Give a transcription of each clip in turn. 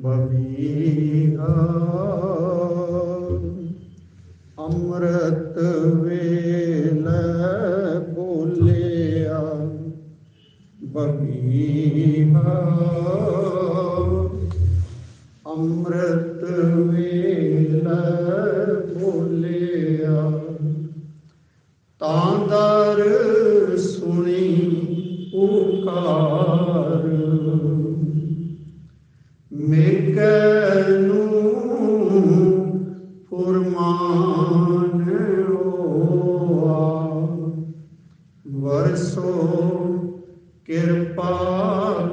ਬਬੀਹਾ ਅੰਮ੍ਰਿਤ ਵੇਲੇ ਬੋਲਿਆ ਬਬੀਹਾ ਅੰਮ੍ਰਿਤ ਮੇਕਨੂੰ ਫੁਰਮਾਨ ਹੋਆ ਵਰਸੋ ਕਿਰਪਾ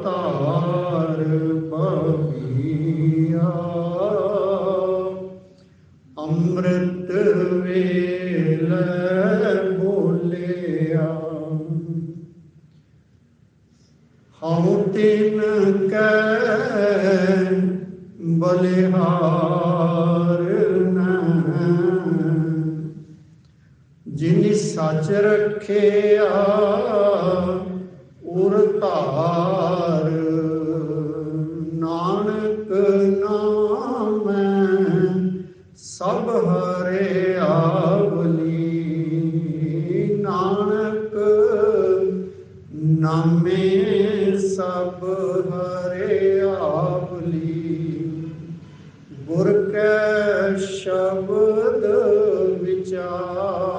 ਧਾਰ ਬਲਿਹਾਰ ਜਿਨਿ ਸੱਚ ਰਖਿਆ ਉਰ ਧਾਰ ਗੁਰ ਕੈ ਸ਼ਬਦ ਵਿਚਾਰ।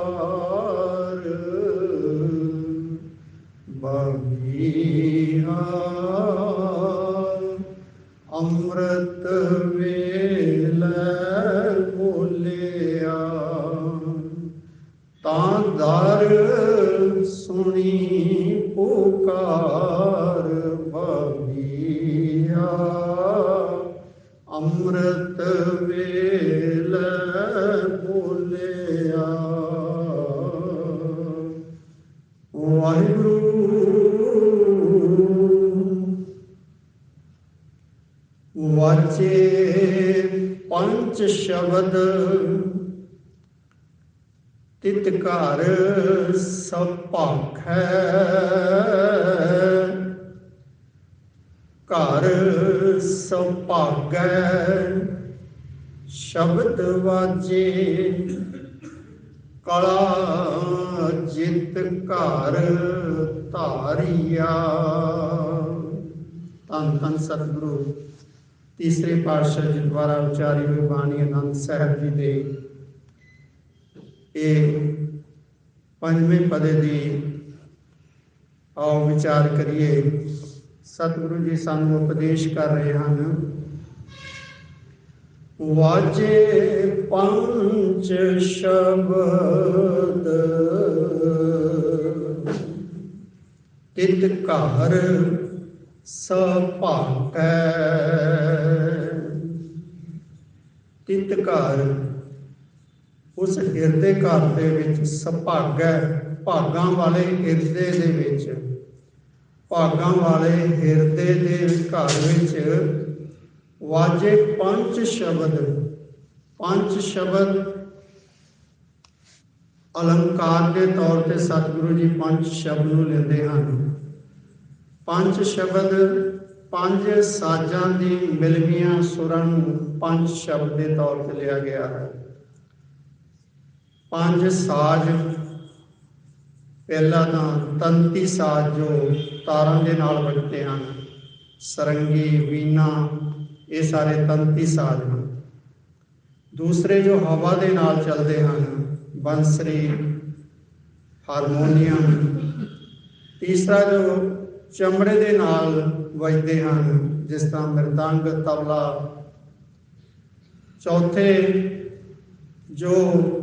ਅੰਮ੍ਰਿਤ ਵੇਲ ਬੋਲਿਆ। ਵਾਹਿਗੁਰੂ ਵਾਚੇ ਪੰਜ ਸ਼ਬਦ ਤਿਤ ਘਰ ਸਭ ਭਾਖੈ। ਘਰ ਸਭ ਭਾਗੈ ਸ਼ਬਦ ਵਾਜੇ, ਕਲਾ ਜਿਤ ਘਰ ਧਾਰੀਆ। ਤਨ ਤਨ ਸਤਿਗੁਰੂ, ਤੀਸਰੇ ਪਾਤਸ਼ਾਹ ਜੀ ਦੁਆਰਾ ਉਚਾਰੀ ਹੋਈ ਬਾਣੀ ਆਨੰਦ ਸਾਹਿਬ ਜੀ ਦੇ ਇਹ ਪੰਜਵੇਂ ਪਦੇ ਦੀ ਆਓ ਵਿਚਾਰ ਕਰੀਏ। ਸਤਿਗੁਰੂ ਜੀ ਸਾਨੂੰ ਉਪਦੇਸ਼ ਕਰ ਰਹੇ ਹਨ। ਵਾਜੇ ਪੰਜ ਸ਼ਬਦ, ਤਿਤ ਘਰ ਸਭਾਕੈ ਤਿਤ ਘਰ ਉਸ ਹਿਰਦੇ ਘਰ ਦੇ ਵਿੱਚ, ਸਭਾਗੈ ਭਾਗਾਂ ਵਾਲੇ ਹਿਰਦੇ ਦੇ ਵਿੱਚ। ਭਾਗਾਂ ਵਾਲੇ ਹਿਰਦੇ ਦੇ ਘਰ ਵਿੱਚ ਵਾਜੇ ਪੰਜ ਸ਼ਬਦ ਪੰਜ ਸ਼ਬਦ ਅਲੰਕਾਰ ਦੇ ਤੌਰ ਤੇ ਸਤਿਗੁਰੂ ਜੀ ਪੰਜ ਸ਼ਬਦ ਨੂੰ ਲੈਂਦੇ ਹਨ। ਪੰਜ ਸ਼ਬਦ, ਪੰਜ ਸਾਜ਼ਾਂ ਦੀ ਮਿਲਵੀਆਂ ਸੁਰਾਂ ਨੂੰ ਪੰਜ ਸ਼ਬਦ ਦੇ ਤੌਰ ਤੇ ਲਿਆ ਗਿਆ ਹੈ। ਪੰਜ ਸਾਜ਼ ਪਹਿਲਾ ਤਾਂ ਤੰਤੀ ਸਾਜ਼ ਜੋ ਤਾਰਾਂ ਦੇ ਨਾਲ ਵੱਜਦੇ ਹਨ, ਸਰੰਗੀ ਵੀਨਾ ਇਹ ਸਾਰੇ ਤੰਤੀ ਸਾਜ਼ ਹਨ। ਦੂਸਰੇ ਜੋ ਹਵਾ ਦੇ ਨਾਲ ਚੱਲਦੇ ਹਨ, ਬੰਸਰੀ, ਹਾਰਮੋਨੀਅਮ, ਤੀਸਰਾ ਜੋ ਚਮੜੇ ਦੇ ਨਾਲ ਵੱਜਦੇ ਹਨ, ਜਿਸ ਤਰ੍ਹਾਂ ਮਰਦੰਗ ਤਬਲਾ, ਚੌਥੇ ਜੋ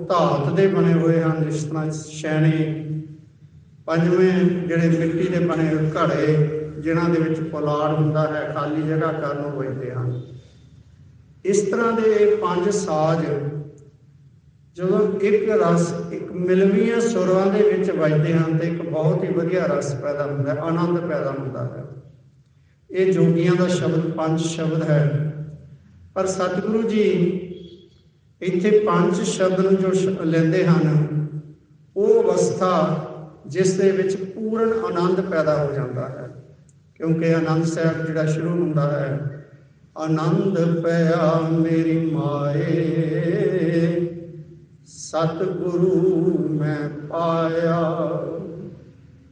ਧਾਤ ਦੇ ਬਣੇ ਹੋਏ ਹਨ, ਜਿਸ ਤਰ੍ਹਾਂ ਛੈਣੇ ਪੰਜਵੇਂ ਜਿਹੜੇ ਮਿੱਟੀ ਦੇ ਬਣੇ ਘੜੇ, ਜਿਨ੍ਹਾਂ ਦੇ ਵਿੱਚ ਪੁਲਾੜ ਹੁੰਦਾ ਹੈ, ਖਾਲੀ ਜਗ੍ਹਾ ਕਰਨ ਨੂੰ ਵੱਜਦੇ ਹਨ। ਇਸ ਤਰ੍ਹਾਂ ਦੇ ਇਹ ਪੰਜ ਸਾਜ਼ ਜਦੋਂ ਇੱਕ ਰਸ, ਇੱਕ ਮਿਲਵੀਆਂ ਸੁਰਾਂ ਦੇ ਵਿੱਚ ਵੱਜਦੇ ਹਨ ਤੇ ਇੱਕ ਬਹੁਤ ਹੀ ਵਧੀਆ ਰਸ ਪੈਦਾ ਹੁੰਦਾ ਹੈ, ਆਨੰਦ ਪੈਦਾ ਹੁੰਦਾ ਹੈ। ਇਹ ਜੋਗੀਆਂ ਦਾ ਸ਼ਬਦ, ਪੰਜ ਸ਼ਬਦ ਹੈ। ਪਰ ਸਤਿਗੁਰੂ ਜੀ ਇੱਥੇ ਪੰਜ ਸ਼ਬਦ ਨੂੰ ਜੋ ਸ਼- ਲੈਂਦੇ ਹਨ, ਉਹ ਅਵਸਥਾ ਜਿਸ ਦੇ ਵਿੱਚ ਪੂਰਨ ਆਨੰਦ ਪੈਦਾ ਹੋ ਜਾਂਦਾ ਹੈ। ਕਿਉਂਕਿ ਆਨੰਦ ਸਾਹਿਬ ਜਿਹੜਾ ਸ਼ੁਰੂ ਹੁੰਦਾ ਹੈ, ਆਨੰਦ ਪਿਆ ਮੇਰੀ ਮਾਏ, ਸਤਿਗੁਰੂ ਮੈਂ ਪਾਇਆ।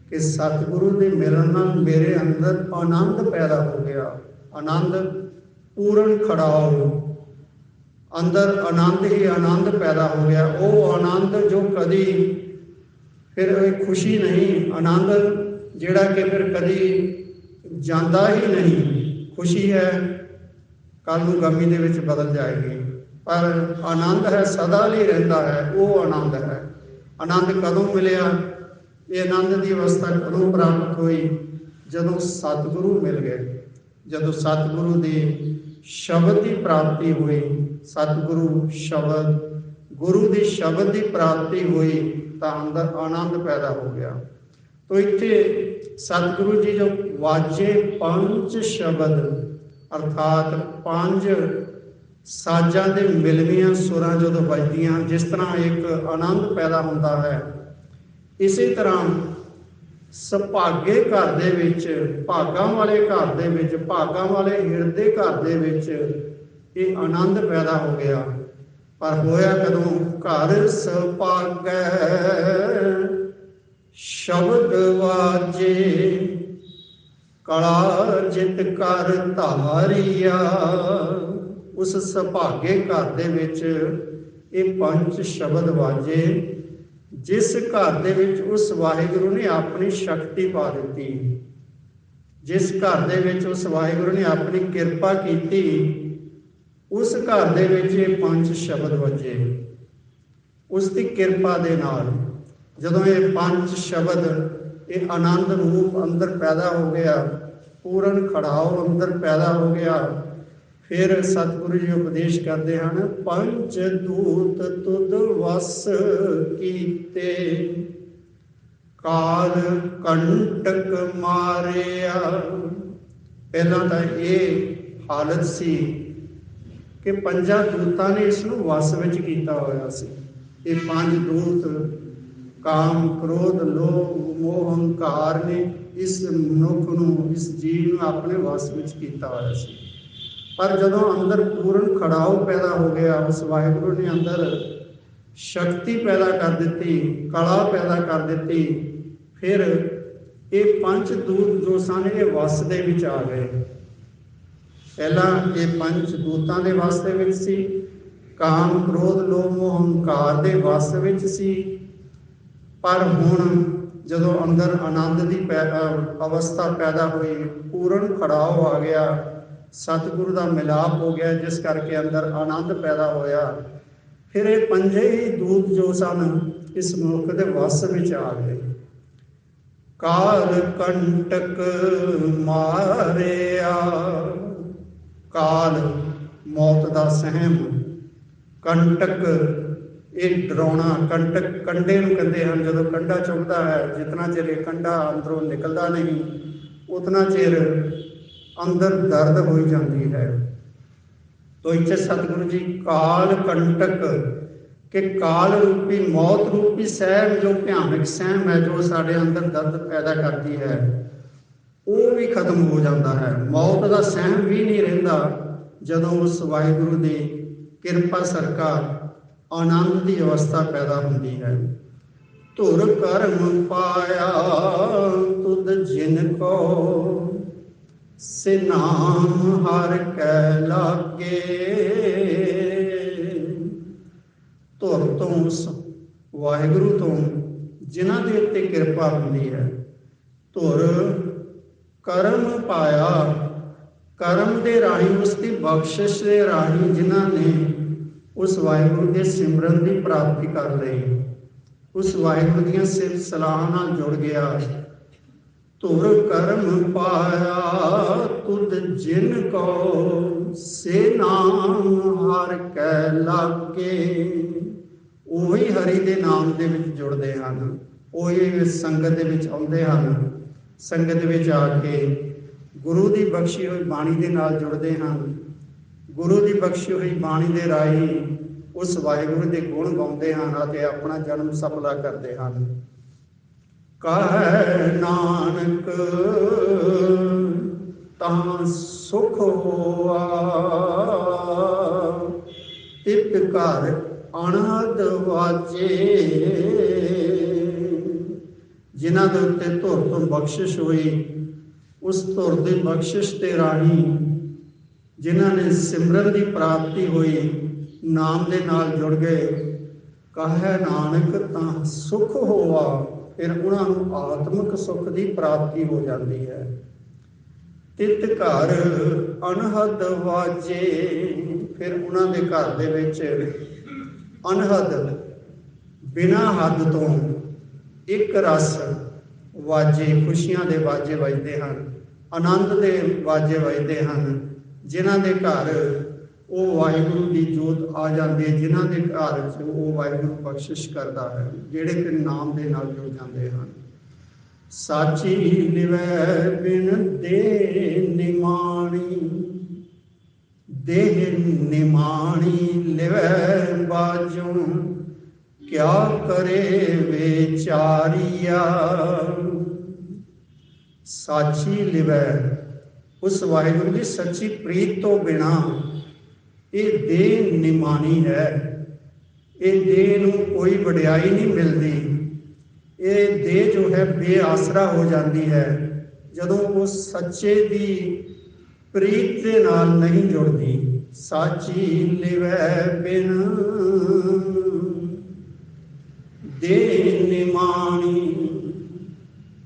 ਕਿ ਸਤਿਗੁਰੂ ਦੇ ਮਿਲਣ ਨਾਲ ਮੇਰੇ ਅੰਦਰ ਆਨੰਦ ਪੈਦਾ ਹੋ ਗਿਆ। ਆਨੰਦ ਪੂਰਨ ਖੜਾ ਹੋ। ਅੰਦਰ ਆਨੰਦ ਹੀ ਆਨੰਦ ਪੈਦਾ ਹੋ ਗਿਆ। ਉਹ ਆਨੰਦ ਜੋ ਕਦੀ ਫਿਰ ਇਹ ਖੁਸ਼ੀ ਨਹੀਂ, ਆਨੰਦ, ਜਿਹੜਾ ਕਿ ਫਿਰ ਕਦੀ ਜਾਂਦਾ ਹੀ ਨਹੀਂ। ਖੁਸ਼ੀ ਹੈ ਕੱਲ ਨੂੰ ਗਮੀ ਦੇ ਵਿੱਚ ਬਦਲ ਜਾਏਗੀ। ਪਰ ਆਨੰਦ ਹੈ, ਸਦਾ ਲਈ ਰਹਿੰਦਾ ਹੈ, ਉਹ ਆਨੰਦ ਹੈ। ਆਨੰਦ ਕਦੋਂ ਮਿਲਿਆ? ਇਹ ਆਨੰਦ ਦੀ ਅਵਸਥਾ ਕਦੋਂ ਪ੍ਰਾਪਤ ਹੋਈ? ਜਦੋਂ ਸਤਿਗੁਰੂ ਮਿਲ ਗਏ। ਜਦੋਂ ਸਤਿਗੁਰੂ ਦੇ ਸ਼ਬਦ ਦੀ ਪ੍ਰਾਪਤੀ ਹੋਈ, ਸਤਿਗੁਰੂ ਸ਼ਬਦ, ਗੁਰੂ ਦੇ ਸ਼ਬਦ ਦੀ ਪ੍ਰਾਪਤੀ ਹੋਈ ਤਾਂ ਅੰਦਰ ਆਨੰਦ ਪੈਦਾ ਹੋ ਗਿਆ। ਤੋ ਇੱਥੇ ਸਤਿਗੁਰੂ ਜੀ ਜੋ ਵਾਜੇ ਪੰਜ ਸ਼ਬਦ, ਅਰਥਾਤ ਪੰਜ ਸਾਜ਼ਾਂ ਦੇ ਮਿਲਵੀਆਂ ਸੁਰਾਂ ਜਦੋਂ ਵੱਜਦੀਆਂ, ਜਿਸ ਤਰ੍ਹਾਂ ਇੱਕ ਆਨੰਦ ਪੈਦਾ ਹੁੰਦਾ ਹੈ। ਇਸੇ ਤਰ੍ਹਾਂ ਸੁਭਾਗੇ ਘਰ ਦੇ ਵਿੱਚ, ਭਾਗਾਂ ਵਾਲੇ ਘਰ ਦੇ ਵਿੱਚ, ਭਾਗਾਂ ਵਾਲੇ ਹਿਰਦੇ ਘਰ ਦੇ ਵਿੱਚ ਇਹ ਆਨੰਦ ਪੈਦਾ ਹੋ ਗਿਆ। ਪਰ ਹੋਇਆ ਕਦੋਂ ਘਰ ਸੁਭਾਗੈ। ਸ਼ਬਦ ਵਾਜੇ, ਕਲਾ ਜਿਤ ਕਰ ਧਾਰਿਆ। ਉਸ ਸੁਭਾਗੇ ਘਰ ਦੇ ਵਿੱਚ ਇਹ ਪੰਜ ਸ਼ਬਦ ਵਾਜੇ, ਜਿਸ ਘਰ ਦੇ ਵਿੱਚ ਉਸ ਵਾਹਿਗੁਰੂ ਨੇ ਆਪਣੀ ਸ਼ਕਤੀ ਪਾ ਦਿੱਤੀ। ਜਿਸ ਘਰ ਦੇ ਵਿੱਚ ਉਸ ਵਾਹਿਗੁਰੂ ਨੇ ਆਪਣੀ ਕਿਰਪਾ ਕੀਤੀ ਉਸ ਘਰ ਦੇ ਵਿੱਚ ਇਹ ਪੰਜ ਸ਼ਬਦ ਵੱਜੇ। ਉਸ ਦੀ ਕਿਰਪਾ ਦੇ ਨਾਲ ਜਦੋਂ ਇਹ ਪੰਜ ਸ਼ਬਦ, ਇਹ ਆਨੰਦ ਰੂਪ ਅੰਦਰ ਪੈਦਾ ਹੋ ਗਿਆ, ਪੂਰਨ ਖੜਾਓ ਅੰਦਰ ਪੈਦਾ ਹੋ ਗਿਆ, ਫਿਰ ਸਤਿਗੁਰੂ ਜੀ ਉਪਦੇਸ਼ ਕਰਦੇ ਹਨ, ਪੰਜ ਦੂਤ ਤੁਧ ਵਸ ਕੀਤੇ। ਕਾਲ ਕੰਟਕ ਮਾਰਿਆ। ਪਹਿਲਾਂ ਤਾਂ ਇਹ ਹਾਲਤ ਸੀ ਕਿ ਪੰਜਾਂ ਦੂਤਾਂ ਨੇ ਇਸ ਨੂੰ ਵਸ ਵਿੱਚ ਕੀਤਾ ਹੋਇਆ ਸੀ। ਇਹ ਪੰਜ ਦੂਤ, ਕਾਮ, ਕ੍ਰੋਧ, ਲੋਭ, ਮੋਹ, ਹੰਕਾਰ ਨੇ ਇਸ ਮਨੁੱਖ ਨੂੰ, ਇਸ ਜੀਵ ਨੂੰ ਆਪਣੇ ਵਸ ਵਿੱਚ ਕੀਤਾ ਹੋਇਆ ਸੀ। ਪਰ ਜਦੋਂ ਅੰਦਰ ਪੂਰਨ ਖੜਾਓ ਪੈਦਾ ਹੋ ਗਿਆ, ਉਸ ਵਾਹਿਗੁਰੂ ਨੇ ਅੰਦਰ ਸ਼ਕਤੀ ਪੈਦਾ ਕਰ ਦਿੱਤੀ, ਕਲਾ ਪੈਦਾ ਕਰ ਦਿੱਤੀ, ਫਿਰ ਇਹ ਪੰਜ ਦੂਤ ਜੋ ਸਨ, ਇਹ ਵਸ ਦੇ ਵਿੱਚ ਆ ਗਏ। ਪਹਿਲਾਂ ਇਹ ਪੰਜ ਦੂਤਾਂ ਦੇ ਵਾਸਤੇ ਵਿੱਚ ਸੀ, ਕਾਮ, ਕ੍ਰੋਧ, ਲੋਭ, ਮੋਹ, ਹੰਕਾਰ ਦੇ ਵਸ ਵਿੱਚ ਸੀ। ਪਰ ਹੁਣ ਜਦੋਂ ਅੰਦਰ ਆਨੰਦ ਦੀ ਅਵਸਥਾ ਪੈਦਾ ਹੋਈ, ਪੂਰਨ ਖੜਾਓ ਆ ਗਿਆ, ਸਤਿਗੁਰੂ ਦਾ ਮਿਲਾਪ ਹੋ ਗਿਆ, ਜਿਸ ਕਰਕੇ ਅੰਦਰ ਆਨੰਦ ਪੈਦਾ ਹੋਇਆ। ਫਿਰ ਇਹ ਪੰਜੇ ਹੀ ਦੂਤ ਜੋ ਸਨ, ਇਸ ਮਨੁੱਖ ਦੇ ਵਸ ਵਿੱਚ ਆ ਗਏ। ਕਾਲ ਕੰਟਕ ਮਾਰਿਆ। ਕਾਲ ਮੌਤ ਦਾ ਸਹਿਮ। ਕੰਟਕ, ਇਹ ਡਰਾਉਣਾ, ਕੰਟਕ ਕੰਡੇ ਨੂੰ ਕਹਿੰਦੇ ਹਨ, ਜਦੋਂ ਕੰਡਾ ਚੁੱਕਦਾ ਹੈ, ਜਿਤਨਾ ਚਿਰ ਇਹ ਕੰਡਾ ਅੰਦਰੋਂ ਨਿਕਲਦਾ ਨਹੀਂ, ਉਤਨਾ ਚਿਰ ਅੰਦਰ ਦਰਦ ਹੋਈ ਜਾਂਦੀ ਹੈ। ਤੋ ਇੱਥੇ ਸਤਿਗੁਰੂ ਜੀ, ਕਾਲ ਕੰਟਕ, ਕਿ ਕਾਲ ਰੂਪੀ, ਮੌਤ ਰੂਪੀ ਸਹਿਮ ਜੋ ਭਿਆਨਕ ਸਹਿਮ ਹੈ, ਜੋ ਸਾਡੇ ਅੰਦਰ ਦਰਦ ਪੈਦਾ ਕਰਦੀ ਹੈ। ਉਹ ਵੀ ਖਤਮ ਹੋ ਜਾਂਦਾ ਹੈ। ਮੌਤ ਦਾ ਸਹਿਮ ਵੀ ਨਹੀਂ ਰਹਿੰਦਾ। ਜਦੋਂ ਉਸ ਵਾਹਿਗੁਰੂ ਦੀ ਕਿਰਪਾ ਸਰਕਾਰ ਆਨੰਦ ਦੀ ਅਵਸਥਾ ਪੈਦਾ ਹੁੰਦੀ ਹੈ। ਧੁਰ ਕਰਮ ਪਾਇਆ ਤੁਧ ਜਿਨ ਕੋ ਸੇ ਨਾਮ ਹਰ ਕੈ ਲਾਗੇ। ਧੁਰ ਤੋਂ ਉਸ ਵਾਹਿਗੁਰੂ ਤੋਂ ਜਿਨ੍ਹਾਂ ਦੇ ਉੱਤੇ ਕਿਰਪਾ ਹੁੰਦੀ ਹੈ, ਧੁਰ ਕਰਮ ਪਾਇਆ। ਕਰਮ ਦੇ ਰਾਹੀਂ ਉਸ ਦੀ ਬਖਸ਼ਿਸ਼ ਦੇ ਰਾਹੀਂ ਜਿਨ੍ਹਾਂ ਨੇ ਉਸ ਵਾਹਿਗੁਰੂ ਦੇ ਸਿਮਰਨ ਦੀ ਪ੍ਰਾਪਤੀ ਕਰ ਲਈ, ਉਸ ਵਾਹਿਗੁਰੂ ਦੀਆਂ ਸਿਫਤ ਸਲਾਹਾਂ ਨਾਲ ਜੁੜ ਗਿਆ। ਧੁਰ ਕਰਮ ਪਾਇਆ ਤੁਧ ਜਿਨ ਕੋ ਸੇ ਹਰ ਕੈ ਲਾਗੇ। ਉਹੀ ਹਰੀ ਦੇ ਨਾਮ ਦੇ ਵਿੱਚ ਜੁੜਦੇ ਹਨ, ਉਹੀ ਸੰਗਤ ਦੇ ਵਿੱਚ ਆਉਂਦੇ ਹਨ। ਸੰਗਤ ਵਿੱਚ ਆ ਕੇ ਗੁਰੂ ਦੀ ਬਖਸ਼ੀ ਹੋਈ ਬਾਣੀ ਦੇ ਨਾਲ ਜੁੜਦੇ ਹਨ ਗੁਰੂ ਦੀ ਬਖਸ਼ੀ ਹੋਈ ਬਾਣੀ ਦੇ ਰਾਹੀਂ ਉਸ ਵਾਹਿਗੁਰੂ ਦੇ ਗੁਣ ਗਾਉਂਦੇ ਹਨ ਅਤੇ ਆਪਣਾ ਜਨਮ ਸਫਲਾ ਕਰਦੇ ਹਨ ਕਹੈ ਨਾਨਕ, ਤਾਂ ਸੁਖ ਹੋਆ। ਤਿਤ ਘਰ ਅਨਹਦ ਵਾਜੇ। ਜਿਨ੍ਹਾਂ ਦੇ ਉੱਤੇ ਧੁਰ ਤੋਂ ਬਖਸ਼ਿਸ਼ ਹੋਈ, ਉਸ ਧੁਰ ਦੀ ਬਖਸ਼ਿਸ਼ ਤੇ ਰਾਹੀਂ ਜਿਨ੍ਹਾਂ ਨੇ ਸਿਮਰਨ ਦੀ ਪ੍ਰਾਪਤੀ ਹੋਈ, ਨਾਮ ਦੇ ਨਾਲ ਜੁੜ ਗਏ। ਕਹੈ ਨਾਨਕ ਤਾਂ ਸੁਖ ਹੋਆ, ਫਿਰ ਉਹਨਾਂ ਨੂੰ ਆਤਮਿਕ ਸੁਖ ਦੀ ਪ੍ਰਾਪਤੀ ਹੋ ਜਾਂਦੀ ਹੈ। ਤਿਤ ਘਰ ਅਨਹਦ ਵਾਜੇ, ਫਿਰ ਉਹਨਾਂ ਦੇ ਘਰ ਦੇ ਵਿੱਚ ਅਨਹਦ ਬਿਨਾ ਹੱਦ ਤੋਂ ਇੱਕ ਰਸ ਵਾਜੇ ਖੁਸ਼ੀਆਂ ਦੇ ਵਾਜੇ ਵੱਜਦੇ ਹਨ, ਆਨੰਦ ਦੇ ਵਾਜੇ ਵੱਜਦੇ ਹਨ। ਜਿਨ੍ਹਾਂ ਦੇ ਘਰ ਉਹ ਵਾਹਿਗੁਰੂ ਦੀ ਜੋਤ ਆ ਜਾਂਦੀ ਹੈ, ਜਿਨ੍ਹਾਂ ਦੇ ਘਰ 'ਚ ਉਹ ਵਾਹਿਗੁਰੂ ਬਖਸ਼ਿਸ਼ ਕਰਦਾ ਹੈ, ਜਿਹੜੇ ਕਿ ਨਾਮ ਦੇ ਨਾਲ ਜੁੜ ਜਾਂਦੇ ਹਨ। ਸਾਚੀ ਲਿਵੈ ਬਿਨ ਦੇ ਨਿਮਾਣੀ, ਦੇਹ ਨਿਮਾਣੀ ਲਿਵੈ ਬਾਜੂ ਕਿਆ ਕਰੇ ਵਿਚਾਰੀਆ? ਸਾਚੀ ਲਿਵੈ, ਉਸ ਵਾਹਿਗੁਰੂ ਦੀ ਸੱਚੀ ਪ੍ਰੀਤ ਤੋਂ ਬਿਨਾ ਇਹ ਦੇਹ ਨਿਮਾਣੀ ਹੈ। ਇਹ ਦੇਹ ਨੂੰ ਕੋਈ ਵਡਿਆਈ ਨਹੀਂ ਮਿਲਦੀ। ਇਹ ਦੇਹ ਜੋ ਹੈ ਬੇਆਸਰਾ ਹੋ ਜਾਂਦੀ ਹੈ, ਜਦੋਂ ਉਹ ਸੱਚੇ ਦੀ ਪ੍ਰੀਤ ਦੇ ਨਾਲ ਨਹੀਂ ਜੁੜਦੀ। ਸਾਚੀ ਲਿਵੈ ਬਿਨ ਦੇ ਨਿਮਾਣੀ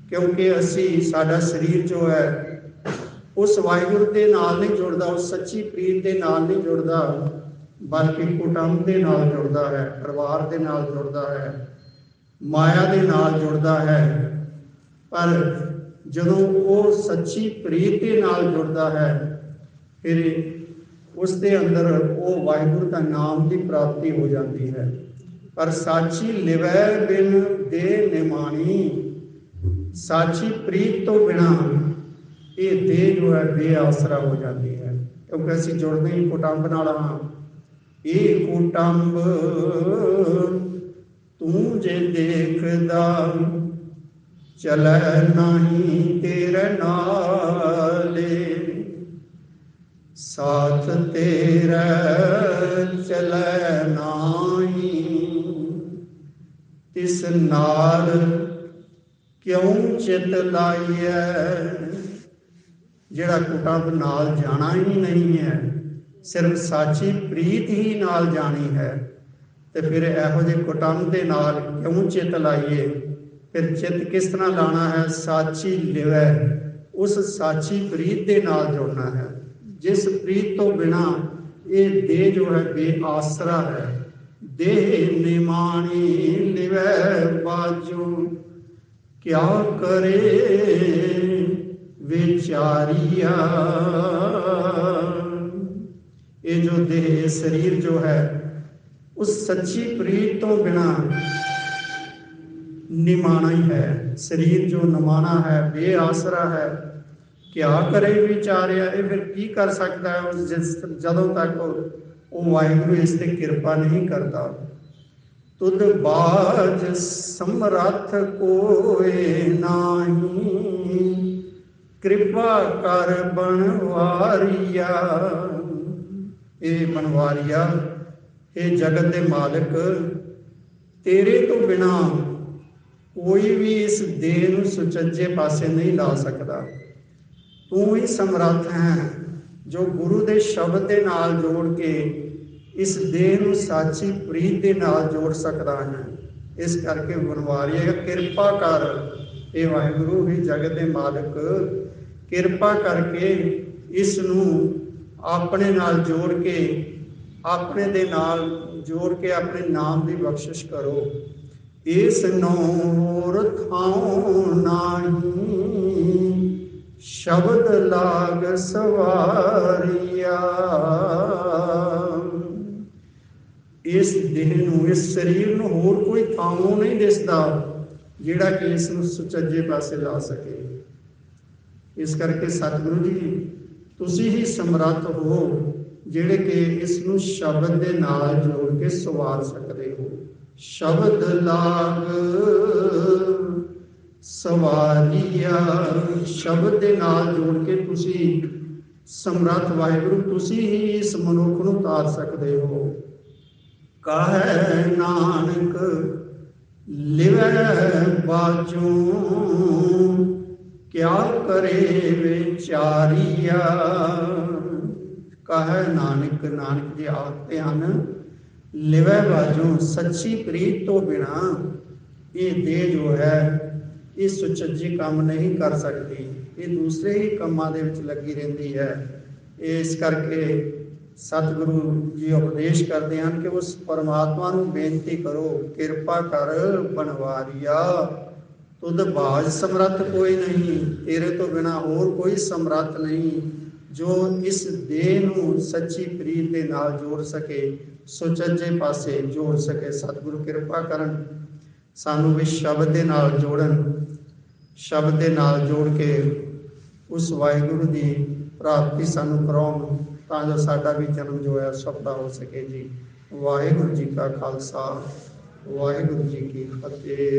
ਕਿਉਂਕਿ ਅਸੀਂ, ਸਾਡਾ ਸਰੀਰ ਜੋ ਹੈ, ਉਸ ਵਾਹਿਗੁਰੂ ਦੇ ਨਾਲ ਨਹੀਂ ਜੁੜਦਾ, ਉਸ ਸੱਚੀ ਪ੍ਰੀਤ ਦੇ ਨਾਲ ਨਹੀਂ ਜੁੜਦਾ, ਬਲਕਿ ਕੁਟੰਬ ਦੇ ਨਾਲ ਜੁੜਦਾ ਹੈ, ਪਰਿਵਾਰ ਦੇ ਨਾਲ ਜੁੜਦਾ ਹੈ, ਮਾਇਆ ਦੇ ਨਾਲ ਜੁੜਦਾ ਹੈ। ਪਰ ਜਦੋਂ ਉਹ ਸੱਚੀ ਪ੍ਰੀਤ ਦੇ ਨਾਲ ਜੁੜਦਾ ਹੈ, ਫਿਰ ਉਸ ਦੇ ਅੰਦਰ ਉਹ ਵਾਹਿਗੁਰੂ ਦਾ ਨਾਮ ਦੀ ਪ੍ਰਾਪਤੀ ਹੋ ਜਾਂਦੀ ਹੈ। ਪਰ ਸਾਚੀ ਲਿਵੈ ਬਿਨ ਦੇ ਨਿਮਾਣੀ। ਸਾਚੀ ਪ੍ਰੀਤ ਤੋਂ ਬਿਨਾ ਇਹ ਦੇਹ ਜੋ ਹੈ ਬੇਆਸਰਾ ਹੋ ਜਾਂਦੀ ਹੈ। ਕਿਉਂਕਿ ਅਸੀਂ ਜੁੜਦੇ ਹੀ ਕੁਟੰਬ ਨਾਲ ਹਾਂ। ਇਹ ਕੁਟੰਬ ਤੂੰ ਜੇ ਦੇਖਦਾ, ਚਲੈ ਨਹੀਂ ਤੇਰੇ ਨਾਲੇ। ਸਾਥ ਤੇਰਾ ਚਲੈ ਨਹੀਂ ਤਿਸ ਨਾਲ ਕਿਉਂ ਚਿਤ ਲਾਈਐ? ਜਿਹੜਾ ਕੁਟੰਬ ਨਾਲ ਜਾਣਾ ਹੀ ਨਹੀਂ ਹੈ, ਸਿਰਫ ਸਾਚੀ ਪ੍ਰੀਤ ਹੀ ਨਾਲ ਜਾਣੀ ਹੈ। ਤੇ ਫਿਰ ਇਹੋ ਜਿਹੇ ਕੁਟੰਬ ਦੇ ਨਾਲ ਕਿਉਂ ਚਿਤ ਲਾਈਏ? ਫਿਰ ਚਿਤ ਕਿਸ ਤਰ੍ਹਾਂ ਲਾਣਾ ਹੈ? ਸਾਚੀ ਲਿਵੈ, ਉਸ ਸਾਚੀ ਪ੍ਰੀਤ ਦੇ ਨਾਲ ਜੋੜਨਾ ਹੈ। ਜਿਸ ਪ੍ਰੀਤ ਤੋਂ ਬਿਨਾ ਇਹ ਦੇਹ ਜੋ ਹੈ ਬੇਆਸਰਾ ਹੈ। ਦੇਹ ਨਿਮਾਣੀ ਲਿਵੈ ਬਾਜੂ ਕਿਆ ਕਰੇ ਵਿਚਾਰੀਆ ਇਹ ਜੋ ਦੇਹ ਸਰੀਰ ਜੋ ਹੈ ਉਸ ਸੱਚੀ ਪ੍ਰੀਤ ਤੋਂ ਬਿਨਾ ਨਿਮਾਣਾ ਹੀ ਹੈ ਸਰੀਰ ਜੋ ਨਿਮਾਣਾ ਹੈ ਬੇਆਸਰਾ ਹੈ ਕਿਆ ਕਰੇ ਵਿਚਾਰਿਆ ਇਹ ਫਿਰ ਕੀ ਕਰ ਸਕਦਾ ਹੈ ਉਸ ਜਿਸ ਜਦੋਂ ਤੱਕ ਉਹ ਉਹ ਵਾਹਿਗੁਰੂ ਇਸ ਤੇ ਕਿਰਪਾ ਨਹੀਂ ਕਰਦਾ ਤੁਧ ਬਾਜ ਸਮਰੱਥ ਕੋਏ ਨਾਹੀ ਕਿਰਪਾ ਕਰ ਬਣਵਾਰੀਆ ਇਹ ਬਣਵਾਰੀਆ ਇਹ ਜਗਤ ਦੇ ਮਾਲਕ ਤੇਰੇ ਤੋਂ ਬਿਨਾ ਕੋਈ ਵੀ ਇਸ ਦੇਹ ਨੂੰ ਸੁਚੱਜੇ ਪਾਸੇ ਨਹੀਂ ਲਾ ਸਕਦਾ ਤੂੰ ਹੀ ਸਮਰੱਥ ਹੈ ਜੋ ਗੁਰੂ ਦੇ ਸ਼ਬਦ ਦੇ ਨਾਲ ਜੋੜ ਕੇ ਇਸ ਦੇਹ ਨੂੰ ਸਾਚੀ ਪ੍ਰੀਤ ਦੇ ਨਾਲ ਜੋੜ ਸਕਦਾ ਹੈ। ਇਸ ਕਰਕੇ ਬਣਵਾਰੀਏ ਕਿਰਪਾ ਕਰ। ਇਹ ਵਾਹਿਗੁਰੂ ਹੀ ਜਗਤ ਦੇ ਮਾਲਕ। ਕਿਰਪਾ ਕਰਕੇ ਇਸ ਨੂੰ ਆਪਣੇ ਨਾਲ ਜੋੜ ਕੇ, ਆਪਣੇ ਦੇ ਨਾਲ ਜੋੜ ਕੇ ਆਪਣੇ ਨਾਮ ਦੀ ਬਖਸ਼ਿਸ਼ ਕਰੋ। ਇਸ ਨੂੰ ਥਾਉ ਨਾਹੀ ਸ਼ਬਦ ਲਾਗ ਸਵਾਰੀਆ। ਇਸ ਦੇਹ ਨੂੰ, ਇਸ ਸਰੀਰ ਨੂੰ ਹੋਰ ਕੋਈ ਥਾਂ ਨਹੀਂ ਦਿਸਦਾ ਜਿਹੜਾ ਕਿ ਇਸ ਨੂੰ ਸੁਚੱਜੇ ਪਾਸੇ ਲਾ ਸਕੇ। ਇਸ ਕਰਕੇ ਸਤਿਗੁਰੂ ਜੀ, ਤੁਸੀਂ ਹੀ ਸਮਰੱਥ ਹੋ ਜਿਹੜੇ ਕਿ ਇਸ ਨੂੰ ਸ਼ਬਦ ਦੇ ਨਾਲ ਜੋੜ ਕੇ ਸਵਾਰ ਸਕਦੇ ਹੋ। ਸ਼ਬਦ ਲਾਗ ਸਵਾਰੀਆ ਸ਼ਬਦ ਦੇ ਨਾਲ ਜੋੜ ਕੇ ਤੁਸੀਂ ਸਮਰੱਥ ਵਾਹਿਗੁਰੂ, ਤੁਸੀਂ ਹੀ ਇਸ ਮਨੁੱਖ ਨੂੰ ਤਾਰ ਸਕਦੇ ਹੋ। ਕਹੈ ਨਾਨਕ ਲਿਵੈ ਬਾਜੂ ਕਿਆ ਕਰੇ ਵਿਚਾਰੀਆ ਕਹੈ ਨਾਨਕ ਨਾਨਕ ਜੀ ਆਖਦੇ ਹਨ ਲਿਵੈ ਬਾਜੂ ਸੱਚੀ ਪ੍ਰੀਤ ਤੋਂ ਬਿਨਾ ਇਹ ਦੇਹ ਜੋ ਹੈ। ਇਹ ਸੁਚੱਜੇ ਕੰਮ ਨਹੀਂ ਕਰ ਸਕਦੀ। ਇਹ ਦੂਸਰੇ ਹੀ ਕੰਮਾਂ ਦੇ ਵਿੱਚ ਲੱਗੀ ਰਹਿੰਦੀ ਹੈ। ਇਸ ਕਰਕੇ ਸਤਿਗੁਰੂ ਜੀ ਉਪਦੇਸ਼ ਕਰਦੇ ਹਨ ਕਿ ਉਸ ਪਰਮਾਤਮਾ ਨੂੰ ਬੇਨਤੀ ਕਰੋ, ਕਿਰਪਾ ਕਰ ਬਣਵਾਰੀਆ। ਤੁਧ ਬਾਜ ਸਮਰੱਥ ਕੋਈ ਨਹੀਂ, ਤੇਰੇ ਤੋਂ ਬਿਨਾ ਹੋਰ ਕੋਈ ਸਮਰੱਥ ਨਹੀਂ। ਜੋ ਇਸ ਦੇਹ ਨੂੰ ਸੱਚੀ ਪ੍ਰੀਤ ਦੇ ਨਾਲ ਜੋੜ ਸਕੇ, ਸੁਚੱਜੇ ਪਾਸੇ ਜੋੜ ਸਕੇ। ਸਤਿਗੁਰੂ ਕਿਰਪਾ ਕਰਨ, ਸਾਨੂੰ ਵੀ ਸ਼ਬਦ ਦੇ ਨਾਲ ਜੋੜਨ। ਸ਼ਬਦ ਦੇ ਨਾਲ ਜੋੜ ਕੇ ਉਸ ਵਾਹਿਗੁਰੂ ਦੀ ਪ੍ਰਾਪਤੀ ਸਾਨੂੰ ਕਰਾਉਣ ਤਾਂ ਜੋ ਸਾਡਾ ਵੀ ਜਨਮ ਜੋ ਹੈ ਸਫਲਾ ਹੋ ਸਕੇ ਜੀ। ਵਾਹਿਗੁਰੂ ਜੀ ਕਾ ਖਾਲਸਾ, ਵਾਹਿਗੁਰੂ ਜੀ ਕੀ ਫਤਿਹ।